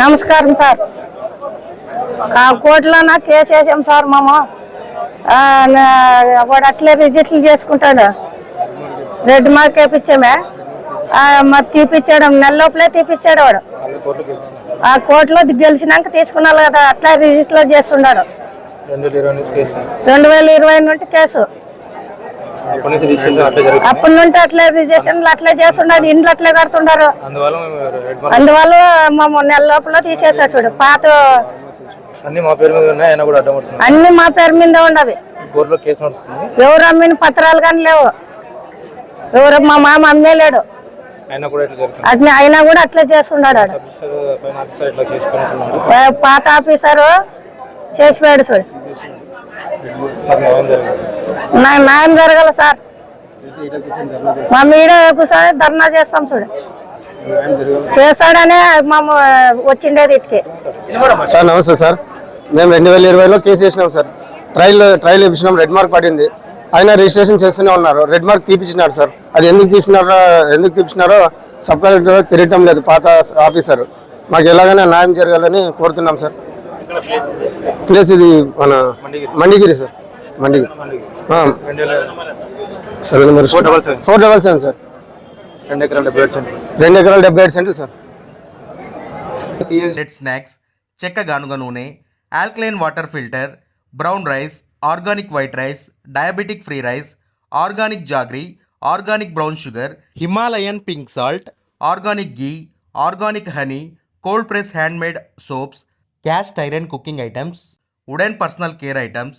నమస్కారం సార్. ఆ కోర్టులో నా కేసు వేసాం సార్ మామ. వాడు అట్లే రిజిస్టర్ చేసుకుంటాడు. రెడ్ మార్క్ వేపించామే. ఆ, మరి తీపిచ్చాడు నెల లోపలే తీపిచ్చాడు వాడు. ఆ కోర్టులో గెలిచినాక తీసుకున్నారు కదా అట్లా రిజిస్టర్ చేస్తున్నాడు రెండు వేల ఇరవై నుండి కేసు. అప్పటి నుండి అట్లే రిజిస్ట్రేషన్లు అట్లే చేస్తున్నాడు ఇండ్లు అట్లే కడుతున్నారు అందువల్ల మేము నెల లోపల తీసేసాడు చూడు పాత అన్ని మా పేరు మీద ఉన్నాయి ఆయన కూడా అడ్డం పడుతుంది అన్ని మా పేరు మీద ఉండవి. కోర్టులో కేసు నడుస్తుంది. ఎవరు అమ్మిన పత్రాలు కానీ లేవు. ఎవరు మా మామ అమ్మేలేడు ఇట్లా జరుగుతుంది. అది అయినా కూడా అట్లా చేస్తున్నాడు పాత ఆఫీసరు చేసిపోయాడు చూడు. న్యాయం జరగదు నా న్యాయం జరగాల సార్. మా మీడియా కూర్చొని ధర్నా చేస్తాం చూడు. చేస్తాడనే మా వచ్చిండేది ఇటుకి సార్ నమస్తే సార్. మేము రెండు వేల ఇరవైలో కేసు వేసినాం సార్. ట్రయల్ ట్రయల్ ఇప్పించినాం రెడ్ మార్క్ పడింది. ఆయన రిజిస్ట్రేషన్ చేస్తూనే ఉన్నారు. రెడ్ మార్క్ తీపించినారు సార్. అది ఎందుకు తీసినారో ఎందుకు తీపించినారో సబ్ కలెక్టర్ తిరగటం లేదు పాత ఆఫీసర్. మాకు ఎలాగైనా న్యాయం జరగాలని కోరుతున్నాం సార్. ప్లేస్ ఇది మన Mandigiri sir. Mandigiri. Four double seven four double seven sir రెండు ఎకరాల డెబ్బై ఏడు సెంటర్ రెండు ఎకరాలు డెబ్బై ఏడు సెంట్లు సార్ స్నాక్స్ చెక్క గానుగ నూనె alkaline water filter brown rice organic white rice diabetic free rice organic jaggery organic brown sugar Himalayan pink salt organic ghee organic honey cold press handmade soaps cast iron cooking items wooden personal care items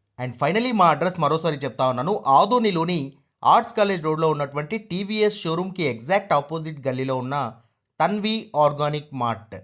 and finally మా address మరోసారి చెప్తా ఉన్నాను. ఆదోనిలోని arts college రోడ్లో ఉన్నటువంటి TVS షోరూమ్కి exact opposite గల్లీలో ఉన్న Tanvi organic mart.